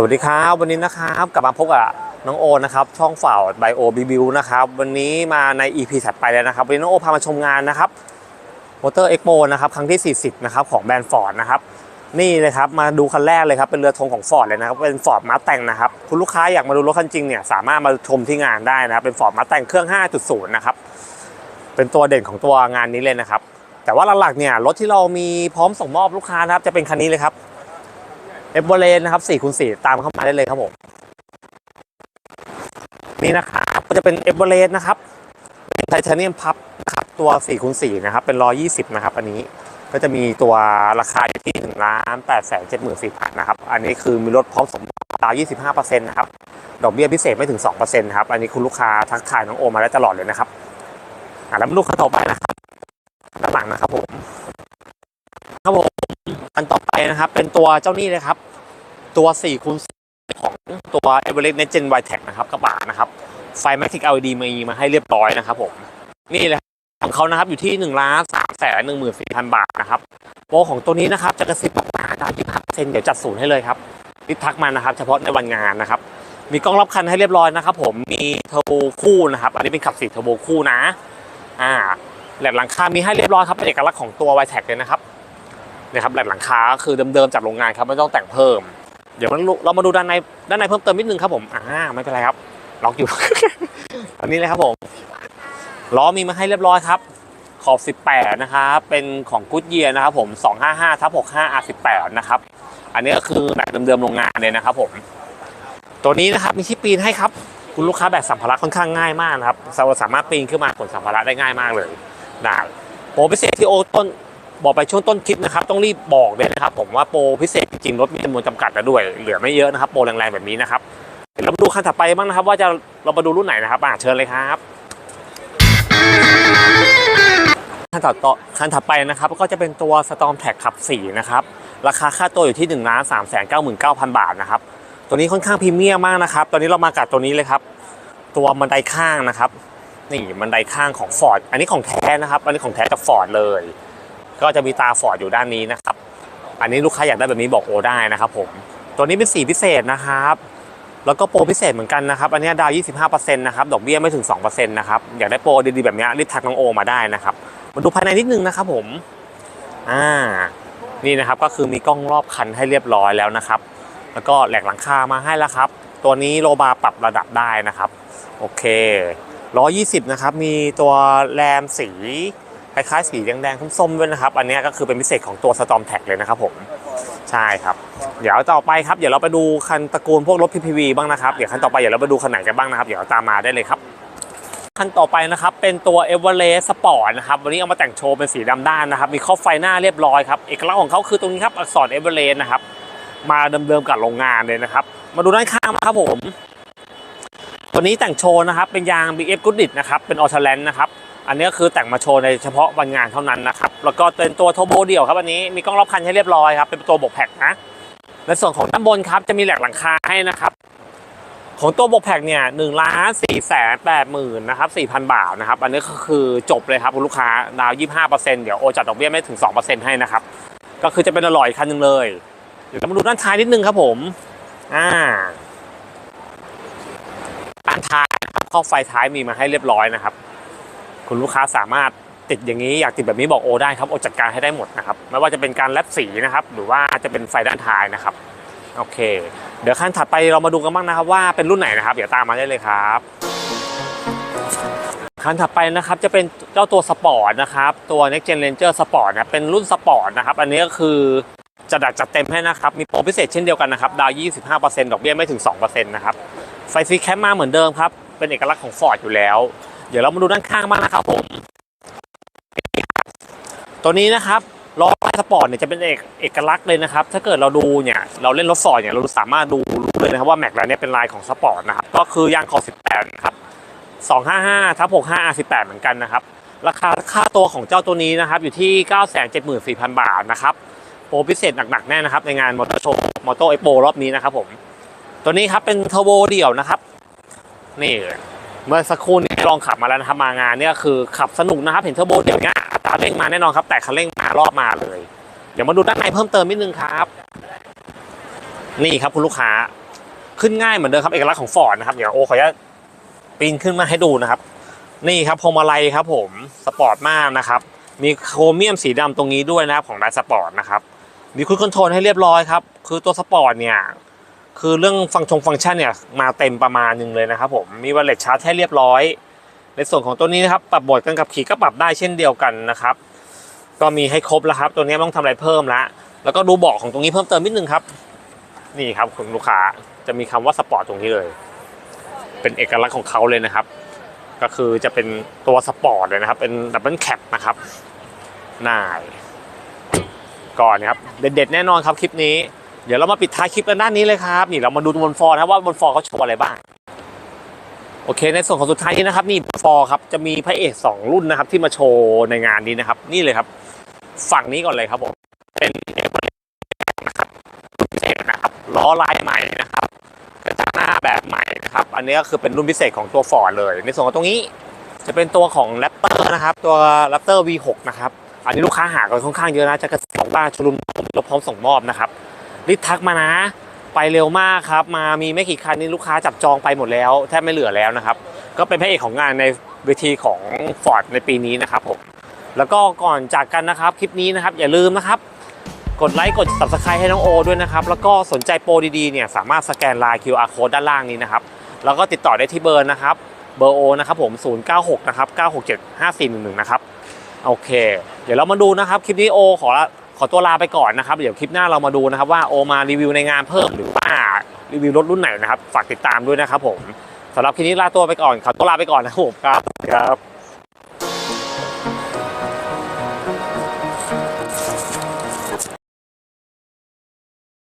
สวัสดีครับวันนี้นะครับกลับมาพบกับน้องโอนะครับช่องฝ่าวไบโอบีบิวนะครับวันนี้มาใน EP ถัดไปแล้วนะครับวันนี้น้องโอพามาชมงานนะครับมอเตอร์เอ็กโนะครับครั้งที่ 40นะครับของแบรนด์ฟอร์ดนะครับนี่เลยครับมาดูคันแรกเลยครับเป็นเรือธงของฟอร์ดเลยนะครับเป็นฟอร์ดมาแต่งนะครับคุณลูกค้าอยากมาดูรถคันจริงเนี่ยสามารถมาชมที่งานได้นะครับเป็นฟอร์ดมาแต่งเครื่อง 5.0 นะครับเป็นตัวเด่นของตัวงานนี้เลยนะครับแต่ว่าหลักๆเนี่ยรถที่เรามีพร้อมส่งมอบลูกค้านะครับจะเป็นคันนี้เลยครับ เอเวอเรนนะครับ4คูณ4ตามเข้ามาได้เลยครับผมนี่นะครับก็จะเป็นเอเวอเรนนะครับไทเทเนียมพับนะครับตัว4คูณ4นะครับเป็น 120 นะครับ อันนี้ก็จะมีตัวราคาอยู่ที่1ล้าน8แสน7 4 0 0 0นะครับ อันนี้คือมีรถพร้อมสมดาว 25%นะครับ ดอกเบี้ยพิเศษไม่ถึง 2%นะครับ อันนี้คุณลูกค้าทักทายน้องโอมาได้ตลอดเลยนะครับอะแล้วมาดูคันต่อไปนะครับด้านหลังนะครับผม อันต่อไปนะครับเป็นตัวเจ้านี่เลยครับ ตัว4คูณของตัว e v e r e s t Next Gen y t e c นะครับกระบะนะครับไฟ Matic LED มีมาให้เรียบร้อยนะครับผมนี่เลยของเขานะครับอยู่ที่1ล้าน3แสน1 4 0 0 0บาทนะครับโปรของตัวนี้นะครับจะกระซิบบอกมาดาวที่พักเซ็นเดี๋ยวจัดศูนย์ให้เลยครับรีบทักมานะครับ เฉพาะในวันงานนะครับ มีกล้องรับคันให้เรียบร้อยนะครับ ผมมีเทอร์โบคู่นะครับ อันนี้เป็นขับสีเทอร์โบคู่นะ อ่าแหลกหลังคามีให้เรียบร้อยครับเป็นเอกลักษณ์ของตัว y t e c เลยนะครับ นะครับแหลกหลังคาคือเดิมๆจากโรงงานครับไม่ต้องแต่งเพิ่ม เดี๋ยวเรามาดูด้านในด้านในเพิ่มเติมนิดนึงครับผมอ่าไม่เป็นไรครับล็อกอยู่อันนี้เลยครับผมล้อมีมาให้เรียบร้อยครับ ขอบ 18 นะครับเป็นของกุ d เยียนะครับผม 255ทับ65 R18 นะครับ อันนี้ก็คือแบบเดิมๆโรงงานเลยนะครับผม ตัวนี้นะครับมีที่ปีนให้ครับ คุณลูกค้าแบกสัมภาระค่อนข้างง่ายมากนะครับเราสามารถปีนขึ้นมาขนสัมภาระได้ง่ายมากเลยได้โปรพิเศษที่โอต้น บอกไปช่วงต้นคลิปนะครับต้องรีบบอกเลยนะครับ ผมว่าโปรพิเศษจริงรถมีจำนวนจำกัดแล้วด้วยเหลือไม่เยอะนะครับโปรแรงๆแบบนี้นะครับเรามาดูคันถัดไปบ้างนะครับ ว่าจะเรามาดูรุ่นไหนนะครับอะเชิญเลยครับคันต่อต่อคันถัดไปนะครับก็จะเป็นตัว Storm t a g ขับ4นะครับราคาค่าตัวอยู่ที่1นึ่งล้านสามแสนเก้าหมื่นเก้าพันบาทนะครับตัวนี้ค่อนข้างพรีเมียมมากนะครับตอนนี้เรามากับตัวนี้เลยครับ ตัวบันไดข้างนะครับนี่บันไดข้างของ Ford อันนี้ของแท้นะครับ อันนี้ของแท้จาก Ford เลย ก็จะมีตาฟอร์ดอยู่ด้านนี้นะครับ อันนี้ลูกค้าอยากได้แบบนี้บอกโอได้นะครับผม ตัวนี้เป็นสีพิเศษนะครับ แล้วก็โปรพิเศษเหมือนกันนะครับ อันนี้ดาว 25%นะครับ ดอกเบี้ยไม่ถึง 2%นะครับ อยากได้โปรดีๆแบบนี้รีบทักน้องโอมาได้นะครับ มาดูภายในนิดนึงนะครับผม อ่า นี่นะครับก็คือมีกล้องรอบคันให้เรียบร้อยแล้วนะครับ แล้วก็แหลกหลังคามาให้แล้วครับ ตัวนี้โลบาปรับระดับได้นะครับ โอเค120นะครับ มีตัวแรมสี คล้ายๆสีแดงๆส้มๆด้วยนะครับ อันนี้ก็คือเป็นพิเศษของตัว Storm t a g เลยนะครับผมใช่ครับ เดี๋ยวต่อไปครับ เดี๋ยวเราไปดูคันตระกูลพวกรถ PPV บ้างนะครับ เดี๋ยวคันต่อไปเดี๋ยวเราไปดูคันไหนกันบ้างนะครับ เดี๋ยวตามมาได้เลยครับ คันต่อไปนะครับ เป็นตัว e v e r e s t Sport นะครับ วันนี้เอามาแต่งโชว์เป็นสีดำด้านนะครับ มีครอไฟหน้าเรียบร้อยครับ เอกลักษณ์ของเขาคือตรงนี้ครับ อักษร e v e r e s t นะครับ มาเดิมๆกับโรงงานเลยนะครับ มาดูด้านข้างครับผม ตัวนี้แต่งโชว์นะครับ เป็นยาง BF Goodrich นะครับ เป็นออ t แลนนะครับ อันนี้คือแต่งมาโชว์ในเฉพาะวันงานเท่านั้นนะครับ แล้วก็เป็นตัวโทโบเดี่ยวครับอันนี้มีกล้องรอบคันให้เรียบร้อยครับ เป็นตัวบกแพ็กนะ ในส่วนของด้านบนครับจะมีแหลกหลังคาให้นะครับ ของตัวบกแพ็กเนี่ยหนึ่งล้านสี่แสนแปดหมื่นนะครับสี่พันบาทนะครับ อันนี้ก็คือจบเลยครับคุณลูกค้าดาวยี่ห้าเปอร์เซ็นต์เดี๋ยวโอจัดดอกเบี้ยไม่ถึงสองเปอร์เซ็นต์ให้นะครับ ก็คือจะเป็นอร่อยคันหนึ่งเลยเดี๋ยวเรามาดูด้านท้ายนิดนึงครับผมอ่าด้านท้ายครับข้อไฟท้ายมีมาให้เรียบร้อยนะครับ คุณลูกค้าสามารถติดอย่างนี้อยากติดแบบนี้บอกโอได้ครับโอจัดการให้ได้หมดนะครับไม่ว่าจะเป็นการแลบสีนะครับ หรือว่าจะเป็นไฟด้านท้ายนะครับโอเค เดี๋ยวขั้นถัดไปเรามาดูกันบ้างนะครับ ว่าเป็นรุ่นไหนนะครับเดี๋ยวตามมาได้เลยครับคันถัดไปนะครับจะเป็นเจ้าตัวสปอร์ตนะครับตัว Next Gen Ranger Sport นะเป็นรุ่นสปอร์ตนะครับอันนี้ก็คือจะดัดจัดเต็มให้นะครับ มีโปรพิเศษเช่นเดียวกันนะครับ ดาว 25%ดอกเบี้ยไม่ถึง 2%นะครับไฟซีแคปมาเหมือนเดิมครับ เป็นเอกลักษณ์ของ Ford อยู่แล้ว เดี๋ยวเรามาดูด้านข้างบ้างนะครับผมตัวนี้นะครับล้อสปอร์ตเนี่ยจะเป็นเอกเอกลักษณ์เลยนะครับ ถ้าเกิดเราดูเนี่ยเราเล่นรถฟอดเนี่ยเราสามารถดูรู้เลยนะครับว่าแม็กแล้วเนี่ยเป็นลายของสปอร์ตนะครับก็คือยางขอบ18นะครับ255ทับ65 R18 เหมือนกันนะครับ ราคาค่าตัวของเจ้าตัวนี้นะครับ อยู่ที่ 974,000 บาทนะครับโปรพิเศษหนักๆแน่นะครับในงานมอเตอร์โชว์มอเตอร์เอ็กโปรอบนี้นะครับผม ตัวนี้ครับเป็นเทอร์โบเดี่ยวนะครับ นี่ เมื่อสักครู่นี้ลองขับมาแล้วนะครับมางานเนี่ยคือขับสนุกนะครับเห็นเทอร์โบเดี่ยวนี่ยอัตราเร่งมาแน่นอนครับ แต่คันเร่งมารอบมาเลย เดี๋ยวมาดูด้านในเพิ่มเติมนิดนึงครับ นี่ครับคุณลูกค้าขึ้นง่ายเหมือนเดิมครับเอกลักษณ์ของฟอร์ดนะครับเดี๋ยวโอขออนุญาตปีนขึ้นมาให้ดูนะครับ นี่ครับพวงมาลัยครับ ผมสปอร์ตมากนะครับมีโครเมียมสีดำตรงนี้ด้วยนะครับของไดสปอร์ตนะครับมีคุ i คอนโทรลให้เรียบร้อยครับคือตัวสปอร์ตเนี่ย คือเรื่องฟังชงฟังก์ชันเนี่ยมาเต็มประมาณหนึ่งเลยนะครับผมมีว a ล l ล t ชาร์จให้เรียบร้อย ในส่วนของตัวนี้นะครับปรับโหมดการขับขี่ก็ปรับได้เช่นเดียวกันนะครับ ก็มีให้ครบแล้วครับตัวนี้ต้องทำอะไรเพิ่มละแล้วก็ดูเบาะของตรงนี้เพิ่มเติมนิดนึงครับ นี่ครับคุณลูกค้าจะมีคำว่าสปอร์ตตรงนี้เลย เป็นเอกลักษณ์ของเขาเลยนะครับ ก็คือจะเป็นตัวสปอร์ตเลยนะครับ เป็นดับเบิลแคปนะครับนายก่อนนะครับ เด็ดๆแน่นอนครับคลิปนี้ เดี๋ยวเรามาปิดท้ายคลิปกันด้านนี้เลยครับ นี่เรามาดูบนฟอร์นะว่าบนฟอร์เขาโชว์อะไรบ้าง โอเค ในส่วนของสุดท้ายนี้นะครับ นี่ฟอร์ครับจะมีพระเอกสองรุ่นนะครับ ที่มาโชว์ในงานนี้นะครับ นี่เลยครับ ฝั่งนี้ก่อนเลยครับผมเป็นเอเวอร์นะครับรุ่นพิเศษนะครับล้อลายใหม่นะครับกระจังหน้าแบบใหม่นะครับ อันนี้ก็คือเป็นรุ่นพิเศษของตัวฟอร์เลย ในส่วนของตรงนี้จะเป็นตัวของแรปเตอร์นะครับ ตัวแรปเตอร์ V6 นะครับอันนี้ลูกค้าหากันค่อนข้างเยอะนะจะกระสองบ้านชุลุมรถพร้อมส่งมอบนะครับ รีบทักมานะ ไปเร็วมากครับ มามีไม่กี่คันนี้ลูกค้าจับจองไปหมดแล้ว แทบไม่เหลือแล้วนะครับ ก็เป็นพระเอกของงานในเวทีของ Ford ในปีนี้นะครับผมแล้วก็ก่อนจากกันนะครับคลิปนี้นะครับ อย่าลืมนะครับกดไลค์กด subscribe ให้น้องโอด้วยนะครับ แล้วก็สนใจโปรดีๆเนี่ยสามารถสแกนไลน์ QR code ด้านล่างนี้นะครับ แล้วก็ติดต่อได้ที่เบอร์นะครับ เบอร์โอนะครับผม 096 นะครับ 967 5411 นะครับ โอเค เดี๋ยวเรามาดูนะครับ คลิปนี้โอขอ ขอตัวลาไปก่อนนะครับ เดี๋ยวคลิปหน้าเรามาดูนะครับว่าโอมารีวิวในงานเพิ่มหรือว่ารีวิวรถรุ่นไหนนะครับ ฝากติดตามด้วยนะครับผมสำหรับคลิปนี้ลาตัวไปก่อนขอตัวลาไปก่อนนะครับผมครับครับ